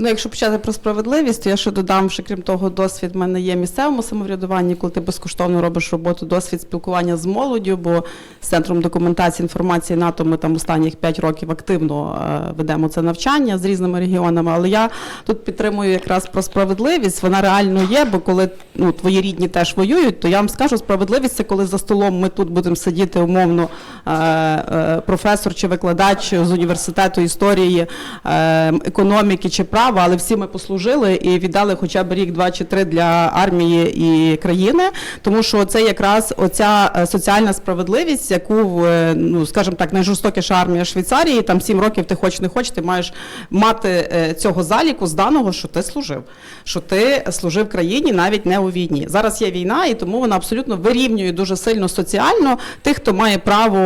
Ну, якщо почати про справедливість, то я ще додам, що крім того, досвід в мене є в місцевому самоврядуванні, коли ти безкоштовно робиш роботу, досвід спілкування з молоддю, бо з центром документації інформації НАТО ми там останніх 5 років активно е, ведемо це навчання з різними регіонами. Але я тут підтримую якраз про справедливість. Вона реально є, бо коли ну, твої рідні теж воюють, то я вам скажу, справедливість це коли за столом ми тут будемо сидіти умовно е, е, професор чи викладач з університету історії, економіки чи права, але всі ми послужили і віддали хоча б рік, два чи три для армії і країни, тому що це якраз оця е, соціальна справедливість, яку е, ну скажімо так, найжорстокіша армія Швейцарії, там сім років ти хоч не хоч, ти маєш мати е, цього заліку з даного, що ти служив, що ти служив країні навіть не у війні. Зараз є війна, і тому вона абсолютно вирівнює дуже сильно соціально тих, хто має право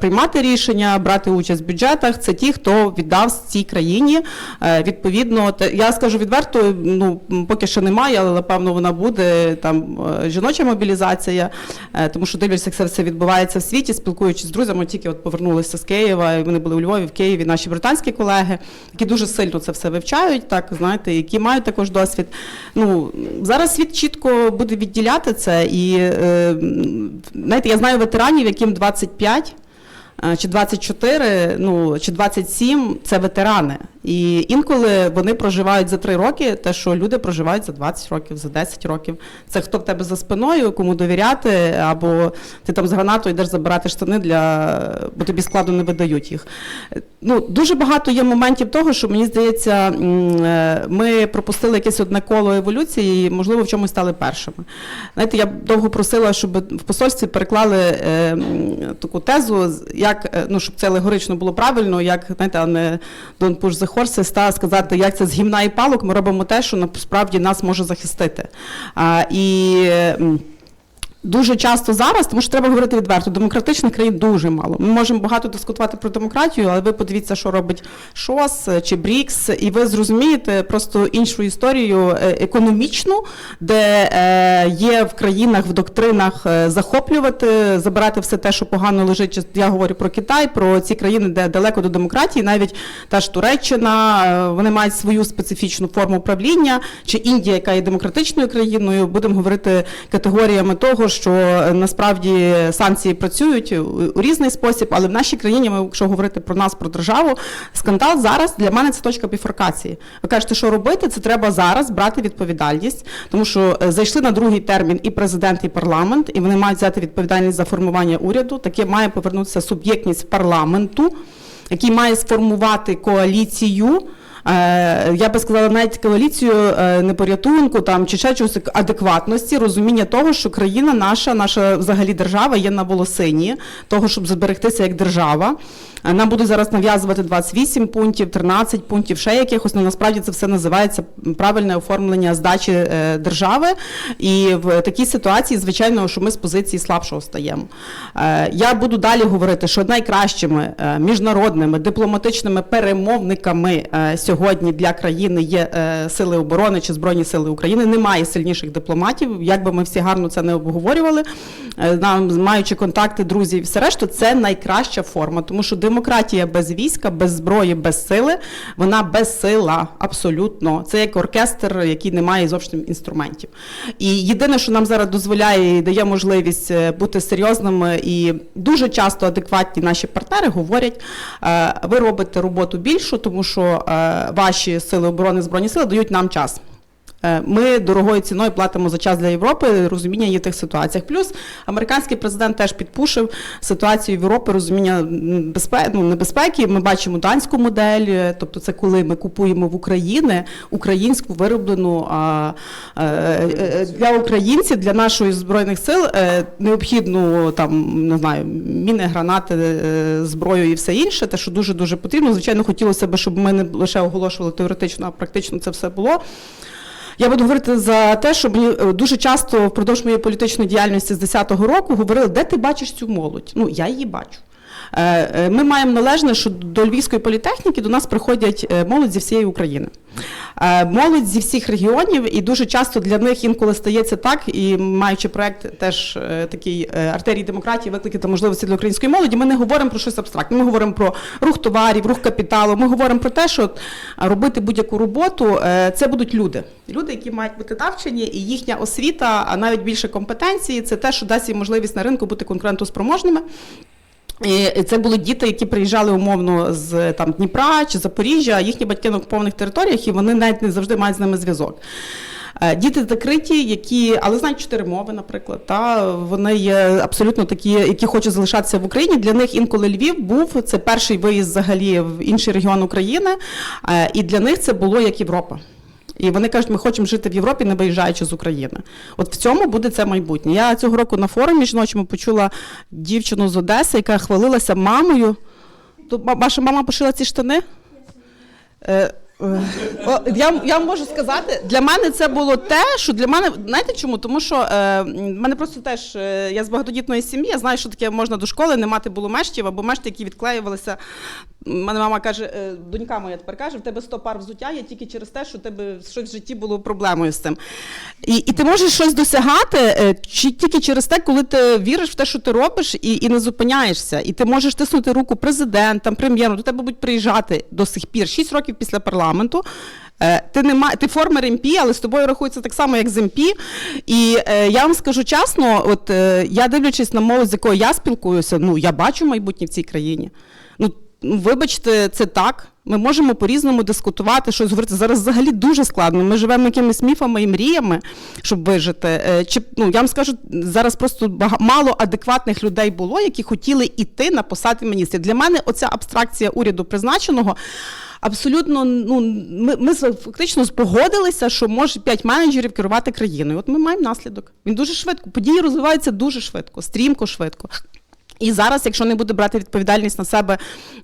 приймати рішення, брати участь в бюджетах. Це ті, хто віддав цій країні. Е, Відповідно, я скажу відверто, ну поки що немає, але напевно вона буде там е, жіноча мобілізація, е, тому що дивлюся, як це все відбувається в світі, спілкуючись з друзями, тільки от повернулися з Києва, і вони були у Львові, в Києві, наші британські колеги, які дуже сильно це все вивчають, так знаєте, які мають також досвід. Ну зараз світ чітко буде відділяти це, і е, знаєте, я знаю ветеранів, яким 25, е, чи 24, ну чи 27 – це ветерани. І інколи вони проживають за 3 роки, те, що люди проживають за 20 років, за 10 років. Це хто в тебе за спиною, кому довіряти, або ти там з гранатою йдеш забирати штани для бо тобі складу не видають їх. Ну дуже багато є моментів того, що мені здається, е, ми пропустили якесь одне коло еволюції, і можливо в чомусь стали першими. Знаєте, я довго просила, щоб в посольстві переклали е, таку тезу, з- як е, ну щоб це алегорично було правильно, як знаєте, а не Don't push the horses, та сказати, як це з гімна і палок. Ми робимо те, що насправді нас може захистити. А, і Дуже часто зараз, тому що треба говорити відверто, демократичних країн дуже мало. Ми можемо багато дискутувати про демократію, але ви подивіться, що робить ШОС чи БРІКС, і ви зрозумієте просто іншу історію е, економічну, де е, є в країнах, в доктринах е, захоплювати, забирати все те, що погано лежить. Я говорю про Китай, про ці країни, де далеко до демократії, навіть та ж Туреччина, вони мають свою специфічну форму правління, чи Індія, яка є демократичною країною, будемо говорити категоріями того, що е, насправді санкції працюють у, різний спосіб, але в нашій країні, якщо говорити про нас, про державу, скандал зараз для мене це точка біфуркації. Ви кажете, що робити? Це треба зараз брати відповідальність, тому що е, зайшли на другий термін і президент, і парламент, і вони мають взяти відповідальність за формування уряду. Таке має повернутися суб'єктність парламенту, який має сформувати коаліцію. Е, Я би сказала, навіть коаліцію непорятунку там чи ще чогось адекватності, розуміння того, що країна наша, наша взагалі держава є на волосині того, щоб зберегтися як держава. Е, Нам будуть зараз нав'язувати 28 пунктів, 13 пунктів, ще якихось. Ну насправді це все називається правильне оформлення здачі е, держави. І в такій ситуації, звичайно, що ми з позиції слабшого стаємо. Е, Я буду далі говорити, що найкращими міжнародними дипломатичними перемовниками сьогодні для країни є сили оборони чи збройні сили України. Немає сильніших дипломатів. Як би ми всі гарно це не обговорювали, нам маючи контакти, друзів, і все решту, це найкраща форма, тому що демократія без війська, без зброї, без сили, вона безсила абсолютно. Це як оркестр, який не має зовсім інструментів. І єдине, що нам зараз дозволяє і дає можливість е, бути серйозними, і дуже часто адекватні наші партнери говорять: е, ви робите роботу більшу, тому що е, ваші сили оборони збройні сили дають нам час. Е, Ми дорогою ціною платимо за час для Європи, розуміння є в тих ситуаціях. Плюс американський президент теж підпушив ситуацію в Європі, розуміння безпеки, ну, небезпеки. Ми бачимо данську модель, е, тобто це коли ми купуємо в Україні українську вироблену е, для українців, для нашої збройних сил необхідну там не знаю, міни, гранати, зброю і все інше. Те, що дуже дуже потрібно. Звичайно, хотілося б, щоб ми не лише оголошували теоретично, а практично це все було. Я буду говорити за те, що мені е, дуже часто впродовж моєї політичної діяльності з 10-го року говорили, де ти бачиш цю молодь? Ну, я її бачу. Е, е, Ми маємо належне, що до Львівської політехніки до нас приходять е, молодь зі всієї України. Молодь зі всіх регіонів, і дуже часто для них інколи стається так, і маючи проект теж такий артерії демократії, виклики та можливості для української молоді, ми не говоримо про щось абстрактне. Ми говоримо про рух товарів, рух капіталу. Ми говоримо про те, що робити будь-яку роботу це будуть люди. Люди, які мають бути навчені, і їхня освіта, а навіть більше компетенції, це те, що дасть їм можливість на ринку бути конкурентоспроможними. Це були діти, які приїжджали умовно з там Дніпра чи Запоріжжя, їхні батьки на окупованих територіях, і вони навіть не завжди мають з ними зв'язок. Е, Діти закриті, які, але знають чотири мови, наприклад, та вони є абсолютно такі, які хочуть залишатися в Україні. Для них інколи Львів був це перший виїзд взагалі в інший регіон України, е, і для них це було як Європа. І вони кажуть, ми хочемо жити в Європі, не виїжджаючи з України. От в цьому буде це майбутнє. Я цього року на форумі жіночому почула дівчину з Одеси, яка хвалилася мамою. Ваша мама пошила ці штани? Е, е, я, я можу сказати, для мене це було те, що для мене, знаєте чому? Тому що е, мене просто теж е, я з багатодітної сім'ї, я знаю, що таке можна до школи не мати було мештів або мешти, які відклеювалися. Мене мама каже, е, донька моя тепер каже, в тебе 100 пар взуття є тільки через те, що тебе щось в житті було проблемою з цим. І, і ти можеш щось досягати е, чи, тільки через те, коли ти віриш в те, що ти робиш, і, і не зупиняєшся. І ти можеш тиснути руку президентам, прем'єру, до тебе будуть приїжджати до сих пір, 6 років після парламенту. Е, Ти не ма- ти формер МП, але з тобою рахується так само, як з МП. І е, я вам скажу чесно, от е, я дивлячись на молодь, з якою я спілкуюся, ну я бачу майбутнє в цій країні. Ну, вибачте, це так. Ми можемо по-різному дискутувати, щось говорити. Зараз взагалі дуже складно. Ми живемо якимись міфами і мріями, щоб вижити. Е, Чи ну я вам скажу, зараз просто мало адекватних людей було, які хотіли йти на посади міністрів. Для мене оця абстракція уряду призначеного. Абсолютно, ну ми, ми фактично погодилися, що може п'ять менеджерів керувати країною. От ми маємо наслідок. Він дуже швидко. Події розвиваються дуже швидко, стрімко, швидко. І зараз, якщо не буде брати відповідальність на себе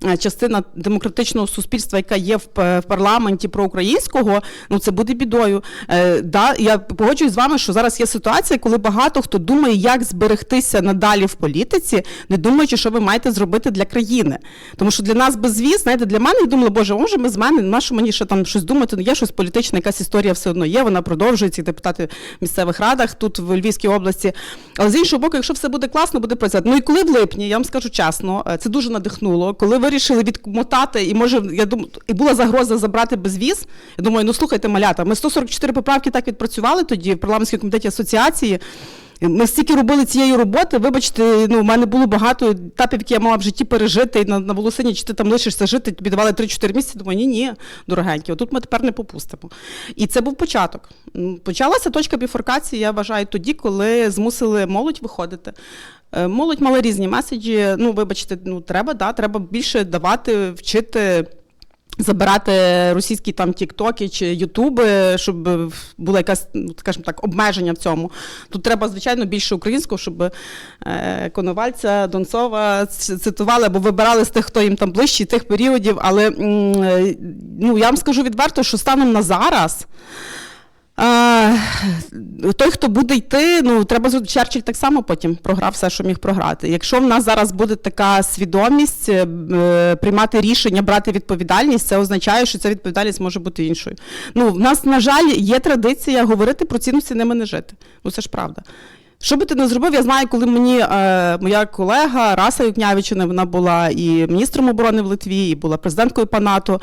е, частина демократичного суспільства, яка є в, парламенті проукраїнського, ну це буде бідою. Е, да, я погоджуюсь з вами, що зараз є ситуація, коли багато хто думає, як зберегтися надалі в політиці, не думаючи, що ви маєте зробити для країни. Тому що для нас безвіз, знаєте, для мене я думала, боже, може, ми з мене, на що мені ще там щось думати? Ну є щось політичне, якась історія все одно є. Вона продовжується, депутати в місцевих радах тут в Львівській області. Але з іншого боку, якщо все буде класно, буде працювати. Ну і коли липні, я вам скажу чесно, е, це дуже надихнуло. Коли вирішили відмотати, і може, я думаю, і була загроза забрати безвіз. Я думаю, ну слухайте, малята, ми 144 поправки так відпрацювали тоді в парламентському комітеті асоціації. Ми стільки робили цієї роботи. Вибачте, ну в мене було багато етапів, які я мала в житті пережити. І на, на волосині, чи ти там лишишся жити, тобі давали 3-4 місяці. Думаю, ні, ні, дорогенькі, отут ми тепер не попустимо. І це був початок. Почалася точка біфоркації, я вважаю, тоді, коли змусили молодь виходити. Е, Молодь мала різні меседжі. Ну, вибачте, ну треба, да, треба більше давати, вчити. Забирати російські там тіктоки чи ютуби, щоб було якась, ну, скажімо так, обмеження в цьому. Тут треба, звичайно, більше українського, щоб е, Коновальця, Донцова цитували або вибирали з тих, хто їм там ближчий, тих періодів. Але е, ну, я вам скажу відверто, що станом на зараз. Той, хто буде йти, ну треба. Черчилль так само потім програв все, що міг програти. Якщо в нас зараз буде така свідомість е, приймати рішення, брати відповідальність, це означає, що ця відповідальність може бути іншою. Ну, в нас, на жаль, є традиція говорити про цінності ними не жити. Ну це ж правда. Що би ти не зробив, я знаю, коли мені е, моя колега Раса Юкнявичина, вона була і міністром оборони в Литві, і була президенткою ПАНАТО.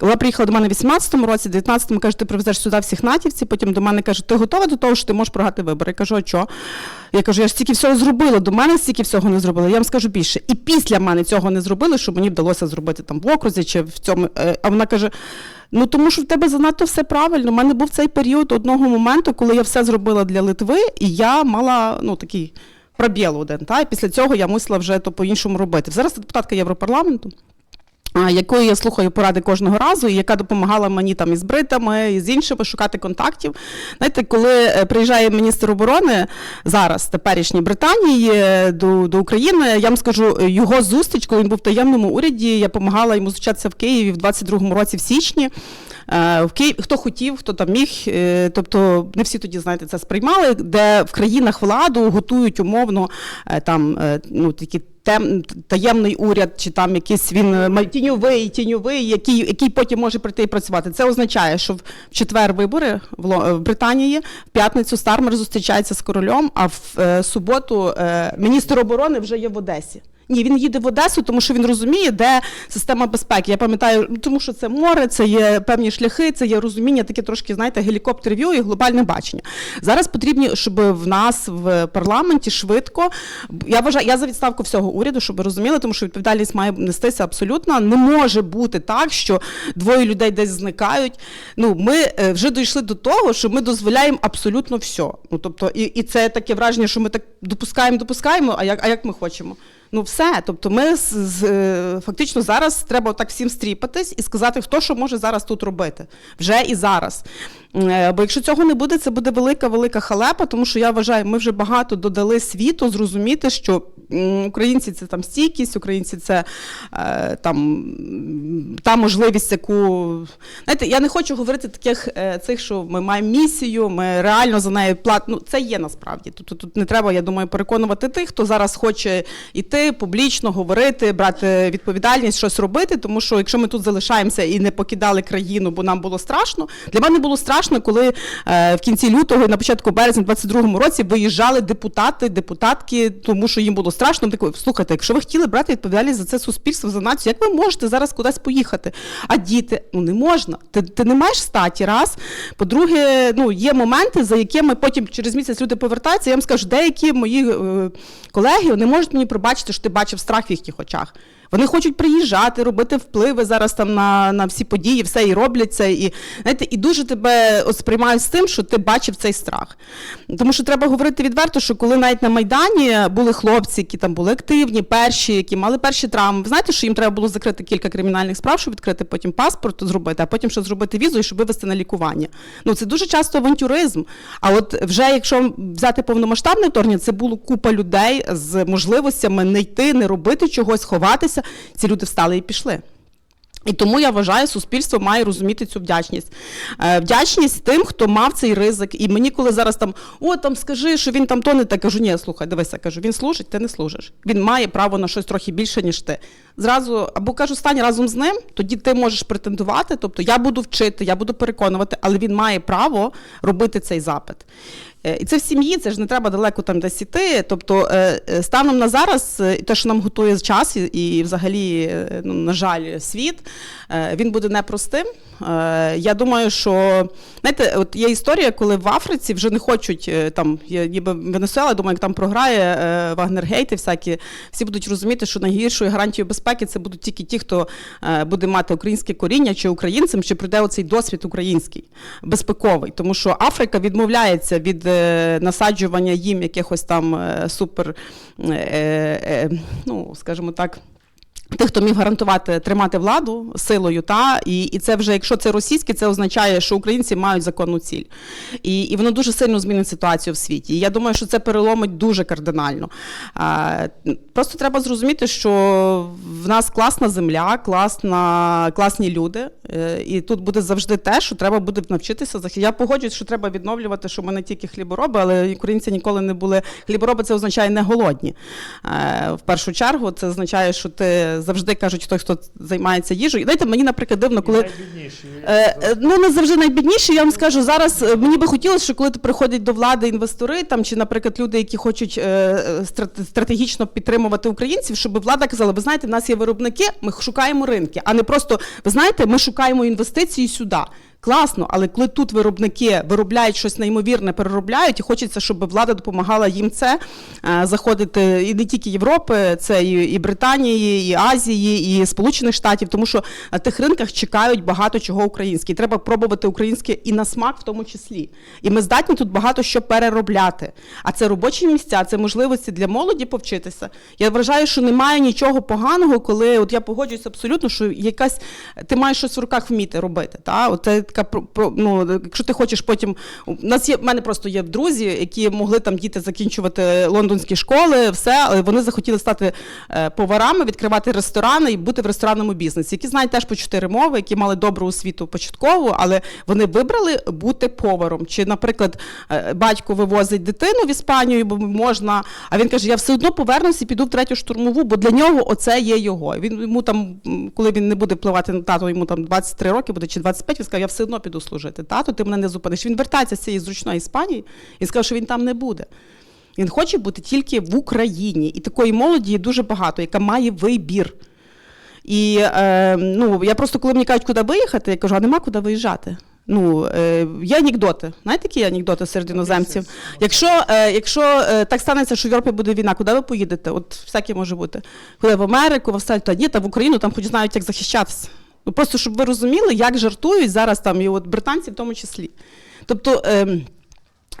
Вона приїхала до мене в 18-му році, в 19-му каже, ти привезеш сюди всіх натівців, потім до мене каже, ти готова до того, що ти можеш програти вибори? Я кажу, а що? Я кажу, я ж стільки всього зробила, до мене стільки всього не зробила. Я вам скажу більше. І після мене цього не зробили, що мені вдалося зробити там в окрузі чи в цьому. Е, А вона каже: ну тому що в тебе занадто все правильно. У мене був цей період одного моменту, коли я все зробила для Литви, і я мала ну такий пробіл один. Та? І після цього я мусила вже то по-іншому робити. Зараз я депутатка Європарламенту якої я слухаю поради кожного разу, і яка допомагала мені там із бритами, і з іншими шукати контактів. Знаєте, коли е, приїжджає міністр оборони зараз, теперішній Британії, е, до, до України, я вам скажу, його зустріч, коли він був в таємному уряді, я допомагала йому зустрічатися в Києві в 22-му році в січні. Е, В Києві хто хотів, хто там міг, тобто не всі тоді знаєте це сприймали, де в країнах владу готують умовно там ну такі тем, таємний уряд, чи там якийсь він е, тіньовий, тіньовий, який, який потім може прийти і працювати. Це означає, що в четвер вибори в, в Британії, в п'ятницю Стармер зустрічається з королем, а в е, суботу е, міністр оборони вже є в Одесі. Ні, він їде в Одесу, тому що він розуміє, де система безпеки. Я пам'ятаю, тому що це море, це є певні шляхи, це є розуміння, таке трошки, знаєте, гелікоптер-в'ю і глобальне бачення. Зараз потрібно, щоб в нас в парламенті швидко. Я вважаю, я за відставку всього уряду, щоб ви розуміли, тому що відповідальність має нестися абсолютно. Не може бути так, що двоє людей десь зникають. Ну, ми е, вже дійшли до того, що ми дозволяємо абсолютно все. Ну, тобто, і, і це таке враження, що ми так допускаємо, допускаємо, а як, а як ми хочемо? Ну, все. Тобто, ми з, з, е, фактично зараз треба так всім стріпатись і сказати, хто що може зараз тут робити. Вже і зараз. Е, Бо якщо цього не буде, це буде велика, велика халепа, тому що я вважаю, ми вже багато додали світу зрозуміти, що українці це там стійкість, українці це е, там та можливість, яку знаєте, я не хочу говорити таких е, цих, що ми маємо місію, ми реально за нею платимо. Ну, це є насправді. Тут, тут не треба, я думаю, переконувати тих, хто зараз хоче йти публічно, говорити, брати відповідальність, щось робити. Тому що якщо ми тут залишаємося і не покидали країну, бо нам було страшно. Для мене було страшно, коли е, в кінці лютого на початку березня, в 22-му році виїжджали депутати, депутатки, тому що їм було страшно. Тако, слухайте, якщо ви хотіли брати відповідальність за це суспільство, за націю, як ви можете зараз кудись поїхати? А діти, ну не можна. Ти, ти не маєш статі, раз. По-друге, ну є моменти, за якими потім через місяць люди повертаються. Я вам скажу, деякі мої е, колеги не можуть мені пробачити, що ти бачив страх в їхніх очах. Вони хочуть приїжджати, робити впливи зараз там на, на всі події, все і роблять це. І, знаєте, і дуже тебе сприймають з тим, що ти бачив цей страх. Тому що треба говорити відверто, що коли навіть на Майдані були хлопці, які там були активні, перші, які мали перші травми, ви знаєте, що їм треба було закрити кілька кримінальних справ, щоб відкрити потім паспорт зробити, а потім ще зробити візу і щоб вивести на лікування. Ну це дуже часто авантюризм. А от вже якщо взяти повномасштабне вторгнення, це було купа людей з можливостями не йти, не робити чогось, ховатися. Ці люди встали і пішли. І тому я вважаю, суспільство має розуміти цю вдячність. Е, вдячність тим, хто мав цей ризик. І мені, коли зараз там о, там скажи, що він там тоне, так кажу, ні, слухай, дивися, кажу, він служить, ти не служиш. Він має право на щось трохи більше, ніж ти. Зразу або кажу, стань разом з ним, тоді ти можеш претендувати. Тобто я буду вчити, я буду переконувати, але він має право робити цей запит. Е, І це в сім'ї, це ж не треба далеко там десь іти. Тобто, е, е, станом на зараз, те, що нам готує час, і- взагалі, ну, на жаль, світ, він буде непростим. Я думаю, що знаєте, от є історія, коли в Африці вже не хочуть там, ніби Венесуела, думаю, як там програє Вагнергейти, всякі, всі будуть розуміти, що найгіршою гарантією безпеки це будуть тільки ті, хто буде мати українське коріння, чи українцем, чи пройде оцей досвід український, безпековий. Тому що Африка відмовляється від насаджування їм якихось там е, супер, е, е, ну, скажімо так. Тих, хто міг гарантувати тримати владу силою, та і, і це вже, якщо це російське, це означає, що українці мають законну ціль, і, і воно дуже сильно змінить ситуацію в світі. І я думаю, що це переломить дуже кардинально. А, просто треба зрозуміти, що в нас класна земля, класна, класні люди, е, і тут буде завжди те, що треба буде навчитися. Я погоджуюсь, що треба відновлювати, що ми не тільки хлібороби, але українці ніколи не були хлібороби. Це означає не голодні. Е, В першу чергу це означає, що ти завжди кажуть, той, хто займається їжею. Знаєте, мені, наприклад, дивно, коли. Найбідніші. Е, е, Ну, не завжди найбідніші. Я вам скажу зараз. е, Мені би хотілося, що коли приходять до влади інвестори, там чи, наприклад, люди, які хочуть е, стратегічно підтримувати українців, щоб влада казала: ви знаєте, в нас є виробники, ми шукаємо ринки, а не просто ви знаєте, ми шукаємо інвестиції сюди. Класно, але коли тут виробники виробляють щось неймовірне, переробляють, і хочеться, щоб влада допомагала їм це е, заходити і не тільки Європи, це і, Британії, і Азії, і Сполучених Штатів, тому що на тих ринках чекають багато чого українське. І треба пробувати українське і на смак, в тому числі. І ми здатні тут багато що переробляти. А це робочі місця, це можливості для молоді повчитися. Я вважаю, що немає нічого поганого, коли от я погоджуюся абсолютно, що якась ти маєш щось в руках вміти робити. Та? От така ну, якщо ти хочеш потім. У нас є в мене просто є друзі, які могли там діти закінчувати лондонські школи, все, але вони захотіли стати е, поварами, відкривати ресторани і бути в ресторанному бізнесі, які знають теж по чотири мови, які мали добру освіту початкову, але вони вибрали бути поваром. Чи, наприклад, е, батько вивозить дитину в Іспанію, бо можна, а він каже: Я все одно повернуся і піду в третю штурмову, бо для нього оце є його. Він йому там, коли він не буде впливати на тато, йому там 23 роки буде чи 25, він сказав, я все одно піду служити. Тато, ти мене не зупиниш. Він вертається з цієї зручної Іспанії і сказав, що він там не буде. Він хоче бути тільки в Україні. І такої молоді є дуже багато, яка має вибір. І е, ну, я просто, коли мені кажуть, куди виїхати, я кажу, а нема куди виїжджати. Ну, е, є анекдоти. Знаєте, які є анекдоти серед іноземців? Якщо, е, якщо е, так станеться, що в Європі буде війна, куди ви поїдете? От всяке може бути. Куди в Америку, в Австралію, та ні, та в Україну там хоч знають, як захищатися. Ну, просто щоб ви розуміли, як жартують зараз там, і от британці в тому числі. Тобто. Е,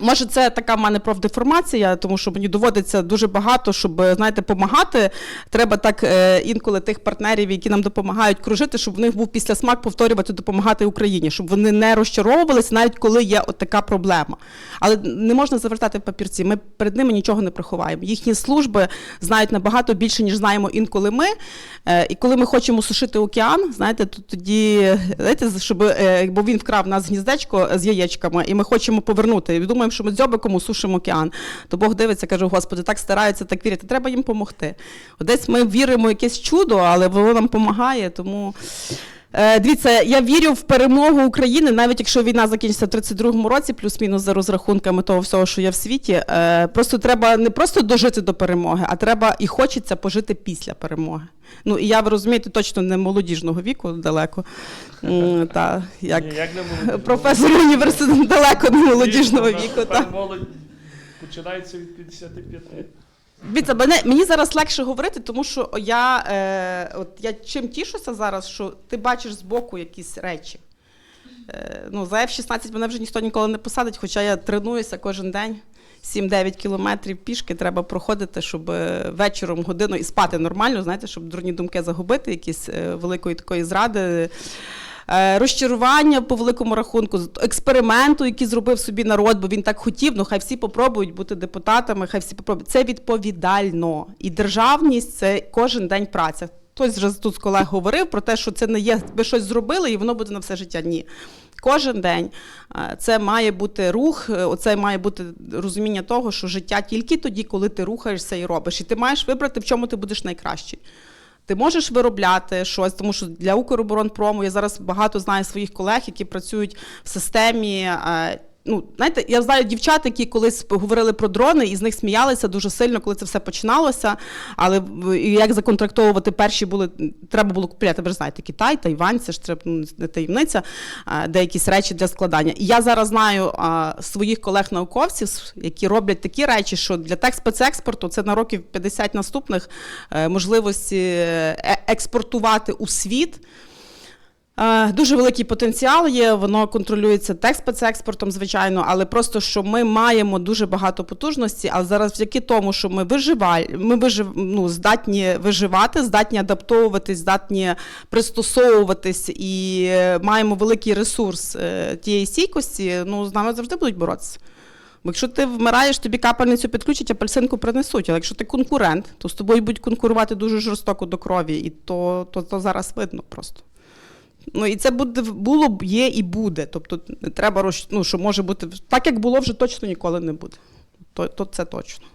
Може, це така в мене профдеформація, тому що мені доводиться дуже багато, щоб знаєте, допомагати. Треба так е, інколи тих партнерів, які нам допомагають кружити, щоб в них був післясмак повторювати, допомагати Україні, щоб вони не розчаровувалися, навіть коли є от така проблема. Але не можна завертати в папірці. Ми перед ними нічого не приховаємо. Їхні служби знають набагато більше, ніж знаємо інколи ми. Е, і коли ми хочемо сушити океан, знаєте, то тоді знаєте, щоб е, бо він вкрав нас гніздечко з яєчками, і ми хочемо повернути. Думаємо, що ми дзьобиком сушимо океан. То Бог дивиться, каже: Господи, так стараються, так вірять. Треба їм допомогти. Десь ми віримо в якесь чудо, але воно нам допомагає. Тому дивіться, я вірю в перемогу України, навіть якщо війна закінчиться в 32-му році, плюс-мінус за розрахунками того всього, що є в світі. Е, просто треба не просто дожити до перемоги, а треба і хочеться пожити після перемоги. Ну і я ви розумієте, точно не молодіжного віку далеко. Та, як професор університету далеко не молодіжного віку. молодь починається від 55. Дивіться, мене мені зараз легше говорити, тому що я, е, от я чим тішуся зараз, що ти бачиш збоку якісь речі. Е, ну, за F-16 мене вже ніхто ніколи не посадить, хоча я тренуюся кожен день. 7-9 кілометрів пішки треба проходити, щоб е, вечором годину і спати нормально, знаєте, щоб дурні думки загубити, якісь е, великої такої зради. Е, Розчарування по великому рахунку, експерименту, який зробив собі народ, бо він так хотів. Ну хай всі попробують бути депутатами, хай всі попробують. Це відповідально. І державність це кожен день праця. Хтось вже тут з колег говорив про те, що це не є, ви щось зробили, і воно буде на все життя. Ні. Кожен день е, це має бути рух, е, оце має бути розуміння того, що життя тільки тоді, коли ти рухаєшся і робиш. І ти маєш вибрати, в чому ти будеш найкращий. Ти можеш виробляти щось, тому що для Укроборонпрому я зараз багато знаю своїх колег, які працюють в системі. Ну, знаєте, я знаю дівчат, які колись говорили про дрони, і з них сміялися дуже сильно, коли це все починалося. Але як законтрактовувати перші були, треба було купляти, ви ж знаєте, Китай, Тайвань, це ж треба ну, не таємниця, а, де якісь речі для складання. І я зараз знаю своїх колег-науковців, які роблять такі речі, що для техспецекспорту це на років 50 наступних е, можливості е, експортувати у світ. Е, Дуже великий потенціал є, воно контролюється техспецекспортом, звичайно, але просто що ми маємо дуже багато потужності, а зараз завдяки тому, що ми виживали, ми вижив, ну, здатні виживати, здатні адаптовуватись, здатні пристосовуватись і маємо великий ресурс е, тієї стійкості, ну з нами завжди будуть боротися. Бо якщо ти вмираєш, тобі капельницю підключать, апельсинку принесуть. Але якщо ти конкурент, то з тобою будуть конкурувати дуже жорстоко до крові, і то, то, то зараз видно просто. Ну і це буде було б, є і буде. Тобто не треба ну, що може бути так, як було, вже точно ніколи не буде. То, то це точно.